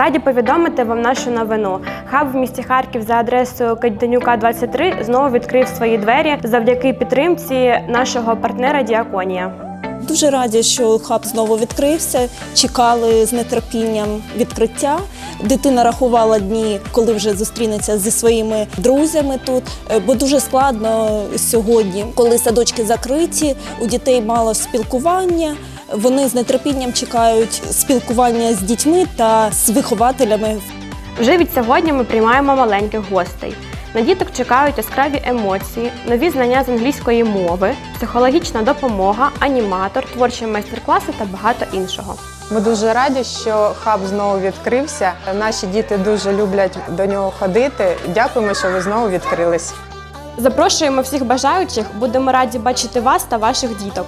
Раді повідомити вам нашу новину. Хаб в місті Харків за адресою Каденюка 23 знову відкрив свої двері завдяки підтримці нашого партнера Діаконія. Дуже раді, що хаб знову відкрився. Чекали з нетерпінням відкриття. Дитина рахувала дні, коли вже зустрінеться зі своїми друзями тут. Е, Бо дуже складно сьогодні, коли садочки закриті, у дітей мало спілкування. Вони з нетерпінням чекають спілкування з дітьми та з вихователями Вже від сьогодні ми приймаємо маленьких гостей. На діток чекають яскраві емоції, нові знання з англійської мови, психологічна допомога, аніматор, творчі майстер-класи та багато іншого. Ми дуже раді, що хаб знову відкрився. Наші діти дуже люблять до нього ходити. Дякуємо, що ви знову відкрились. Запрошуємо всіх бажаючих, будемо раді бачити вас та ваших діток.